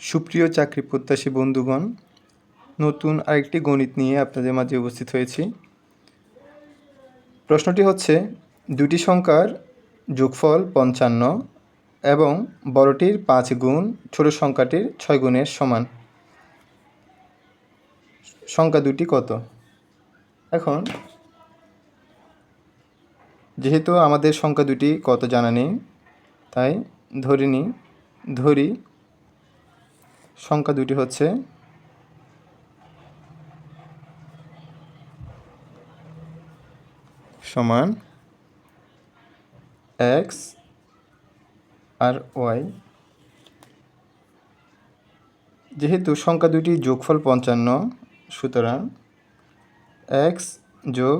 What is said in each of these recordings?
সুপ্রিয় চাকরি প্রত্যাশী বন্ধুগণ, নতুন আরেকটি গণিত নিয়ে আপনাদের মাঝে উপস্থিত হয়েছি। প্রশ্নটি হচ্ছে, দুটি সংখ্যার যোগফল পঞ্চান্ন এবং বড়টির পাঁচ গুণ ছোট সংখ্যাটির ছয় গুণের সমান। সংখ্যা দুটি কত? এখন, যেহেতু আমাদের সংখ্যা দুটি কত জানা নেই, তাই ধরে নিই, ধরি সংখ্যা দুটি হচ্ছে সমান এক্স আর ওয়াই যেহেতু সংখ্যা দুটি যোগফল পঞ্চান্ন, সুতরাং এক্স যোগ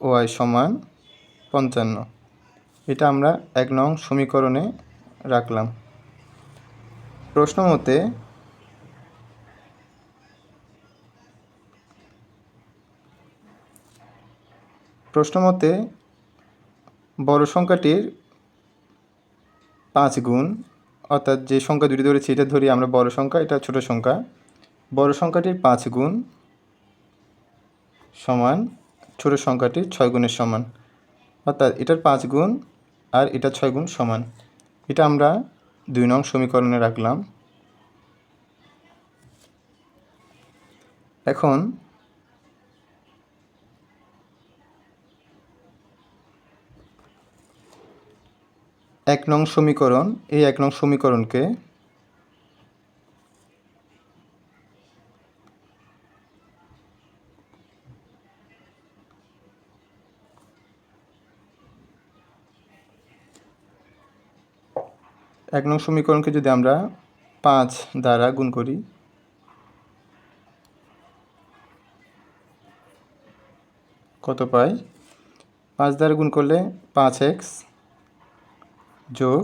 ওয়াই সমান পঞ্চান্ন। এটা আমরা এক নং সমীকরণে রাখলাম। প্রশ্ন মতে প্রশ্ন মতে, বড় সংখ্যাটির পাঁচ গুণ, অর্থাৎ যে সংখ্যা দুটি ধরেছি, এটা ধরি আমরা বড় সংখ্যা, এটা ছোট সংখ্যা, বড় সংখ্যাটির পাঁচ গুণ সমান ছোট সংখ্যাটির ছয় গুণের সমান, অর্থাৎ এটার পাঁচ গুণ আর এটা ছয় গুণ সমান। এটা আমরা দুই নং সমীকরণে রাখলাম। এখন এক নং সমীকরণ, এই এক নং সমীকরণকে এক নং সমীকরণকে যদি আমরা পাঁচ দ্বারা গুণ করি, কত পাই? পাঁচ দ্বারা গুণ করলে পাঁচ এক্স যোগ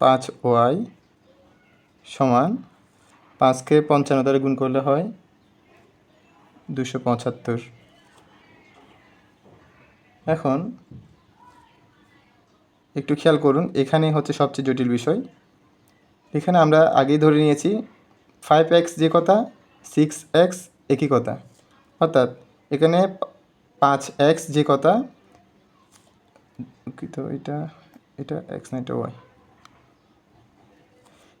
পাঁচ ওয়াই সমান পাঁচকে পঞ্চান্ন দ্বারা গুণ করলে হয় দুশো পঁচাত্তর। এখন একটু খেয়াল করুন, এখানে হচ্ছে সবচেয়ে জটিল বিষয়। এখানে আমরা আগেই ধরে নিয়েছি ফাইভ এক্স যে কথা সিক্স এক্স একই কথা। অর্থাৎ এখানে পাঁচ এক্স যে কথা তো এটা? এটা এক্স না ওয়াই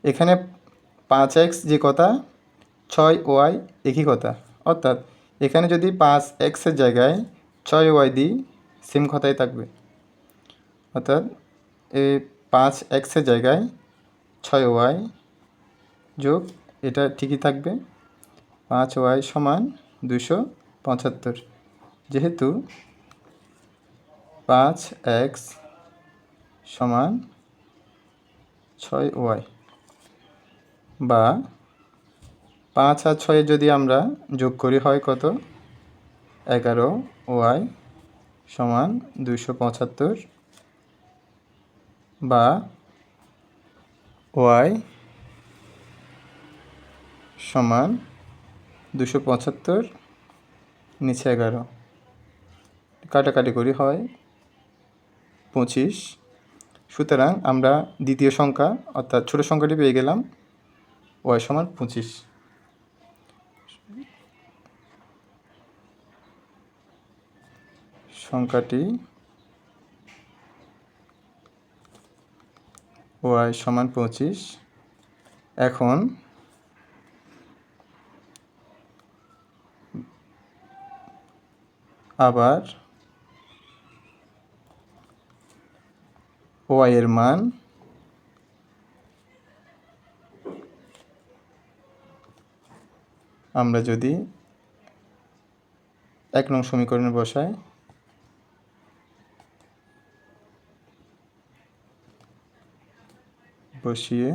এখানে পাঁচ এক্স যে কথা, ছয় ওয়াই একই কথা। অর্থাৎ এখানে যদি পাঁচ এক্সের জায়গায় ছয় ওয়াই দিই সেম কথাই থাকবে। অর্থাৎ এই পাঁচ এক্সের জায়গায় ছয় ওয়াই যোগ এটা ঠিকই থাকবে। পাঁচ ওয়াই সমান দুশো পঁচাত্তর। যেহেতু পাঁচ এক্স সমান ছয় ওয়াই বা পাঁচ আর ছয়ে যদি আমরা যোগ করি হয় কত? এগারো ওয়াই সমান দুশো পঁচাত্তর বা ওয়াই সমান দুশো পঁচাত্তর নিচে এগারো। কাটাকাটি করি হয় পঁচিশ সুতরাং আমরা দ্বিতীয় সংখ্যা, অর্থাৎ ছোট সংখ্যাটি পেয়ে গেলাম ওয়াই সমান পঁচিশ। সংখ্যাটি ওয়াই সমান পঁচিশ। এখন আবার ওয়াই এর মান আমরা যদি এক নং সমীকরণে বসাই। বসিয়ে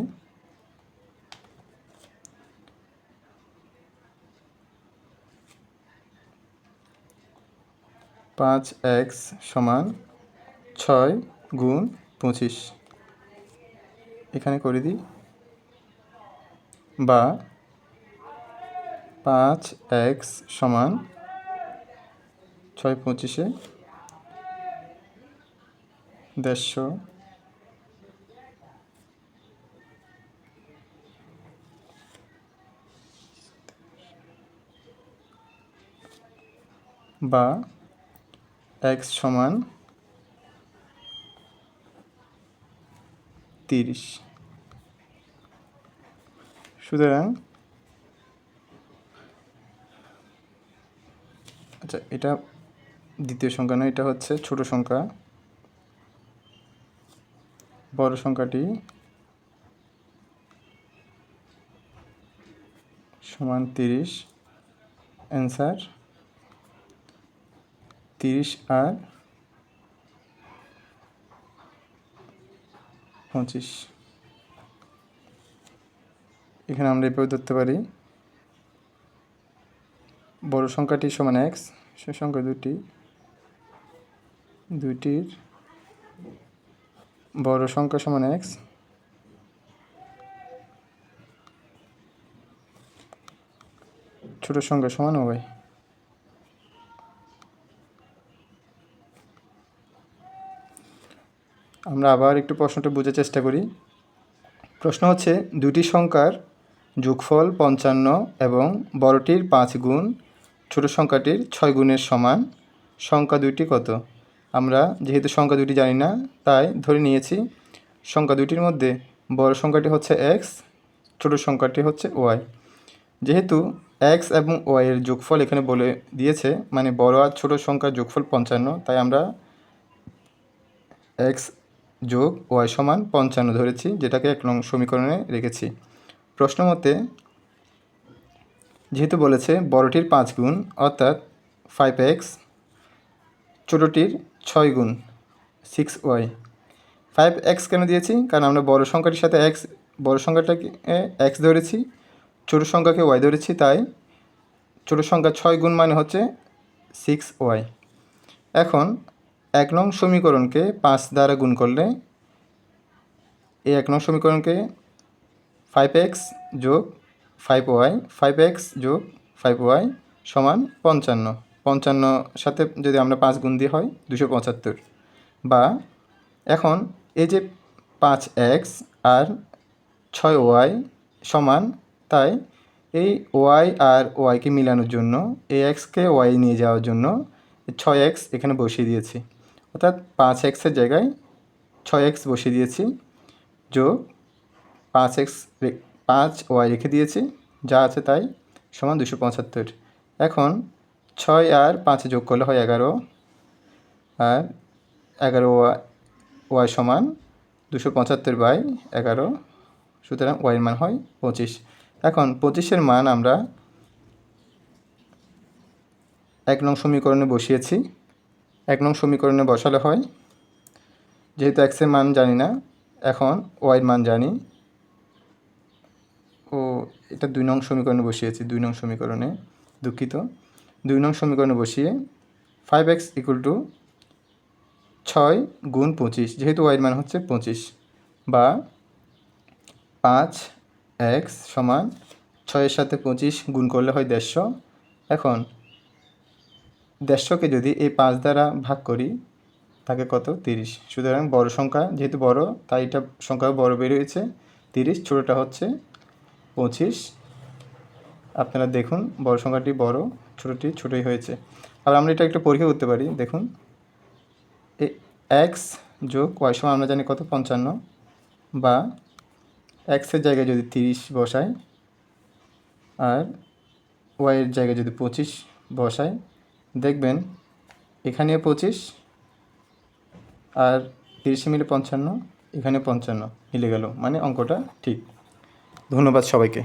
পাঁচ এক্স সমান ছয় গুণ পঁচিশ। এখানে করে দিই। বা পাঁচ এক্স সমান ছয় পঁচিশে দেড়শো। বা এক্স সমান তিরিশ। সুতরাং আচ্ছা এটা দ্বিতীয় সংখ্যা নয় এটা হচ্ছে ছোট সংখ্যা। বড় সংখ্যাটি সমান তিরিশ। অ্যান্সার তিরিশ আর পঁচিশ। এখানে আমরা এভাবে ধরতে পারি। বড় সংখ্যাটি সমান এক্স সে সংখ্যা দুটি। দুইটির বড় সংখ্যা সমান এক্স ছোট সংখ্যা সমান ওয়াই আমরা আবার একটু প্রশ্নটা বোঝার চেষ্টা করি। প্রশ্ন হচ্ছে দুটি সংখ্যার যোগফল পঞ্চান্ন এবং বড়টির পাঁচ গুণ, ছোট সংখ্যাটির ছয় গুণের সমান। সংখ্যা দুইটি কত? আমরা যেহেতু সংখ্যা দুটি জানি না, তাই ধরে নিয়েছি, সংখ্যা দুটির মধ্যে বড় সংখ্যাটি হচ্ছে এক্স ছোট সংখ্যাটি হচ্ছে ওয়াই যেহেতু এক্স এবং ওয়াইয়ের যোগফল এখানে বলে দিয়েছে মানে বড় আর ছোট সংখ্যার যোগফল পঞ্চান্ন, তাই আমরা এক্স যোগ ওয়াই সমান পঞ্চান্ন ধরেছি, যেটাকে এক নং সমীকরণে রেখেছি। প্রশ্ন মতে, যেহেতু বলেছে বড়টির পাঁচ গুণ, অর্থাৎ ফাইভ এক্স ছোটোটির ছয় গুণ সিক্স ওয়াই ফাইভ এক্স কেন দিয়েছি? কারণ আমরা বড় সংখ্যাটির সাথে এক্স বড় সংখ্যাটাকে এক্স ধরেছি, ছোটো সংখ্যাকে ওয়াই ধরেছি, তাই ছোটো সংখ্যা ছয় গুণ মানে হচ্ছে সিক্স ওয়াই এখন এক নং সমীকরণকে পাঁচ দ্বারা গুণ করলে এই এক নং সমীকরণকে ফাইভ এক্স যোগ ফাইভ ওয়াই ফাইভ এক্স যোগ ফাইভ ওয়াই সমান পঞ্চান্ন। পঞ্চান্ন সাথে যদি আমরা পাঁচ গুণ দিয়ে হয়, দুশো পঁচাত্তর। বা এখন এই যে পাঁচ এক্স আর ছয় ওয়াই সমান, তাই এই ওয়াই আর ওয়াইকে মিলানোর জন্য, এই এক্সকে ওয়াই নিয়ে যাওয়ার জন্য, ছয় এক্স এখানে বসিয়ে দিয়েছি। অর্থাৎ পাঁচ এক্সের জায়গায় ছয় এক্স বসিয়ে দিয়েছি, যোগ পাঁচ এক্স পাঁচ ওয়াই রেখে দিয়েছি, যা আছে তাই সমান দুশো পঁচাত্তর। এখন ছয় আর পাঁচে যোগ করলে হয় এগারো, আর এগারো ওয়াই সমান দুশো পঁচাত্তর বাই এগারো, সুতরাং ওয়াইয়ের মান হয় পঁচিশ। এখন পঁচিশের মান আমরা এক নং সমীকরণে বসিয়েছি এক নং সমীকরণে বসালে হয়। যেহেতু এক্সের মান জানি না, এখন ওয়াইয়ের মান জানি। ও, এটা দুই নং সমীকরণে বসিয়েছি, দুই নং সমীকরণে দুঃখিত। দুই নং সমীকরণে বসিয়ে ফাইভ এক্স ইকুয়াল টু ছয় গুণ পঁচিশ, যেহেতু ওয়াইয়ের মান হচ্ছে পঁচিশ, বা পাঁচ এক্স সমান ছয়ের সাথে পঁচিশ গুণ করলে হয় দেড়শো। এখন দেড়শোকে যদি এই পাঁচ দ্বারা ভাগ করি থাকে কত? তিরিশ। সুতরাং বড় সংখ্যা যেহেতু বড়, তাই এটা সংখ্যা বড় বেরিয়েছে। তিরিশ, ছোটোটা হচ্ছে পঁচিশ। আপনারা দেখুন, বড় সংখ্যাটি বড়, ছোটোটি ছোটোই হয়েছে। আর আমরা এটা একটা পরীক্ষা করতে পারি, দেখুন। এক্স যোগ ওয়াই সমান আমরা জানি কত? পঞ্চান্ন। বা এক্সের জায়গায় যদি তিরিশ বসাই, আর ওয়াইয়ের জায়গায় যদি পঁচিশ বসাই দেখবেন এখানেও পঁচিশ আর তিরিশে মিলে পঞ্চান্ন, এখানে পঞ্চান্ন মিলে গেল মানে অঙ্কটা ঠিক। ধন্যবাদ সবাইকে।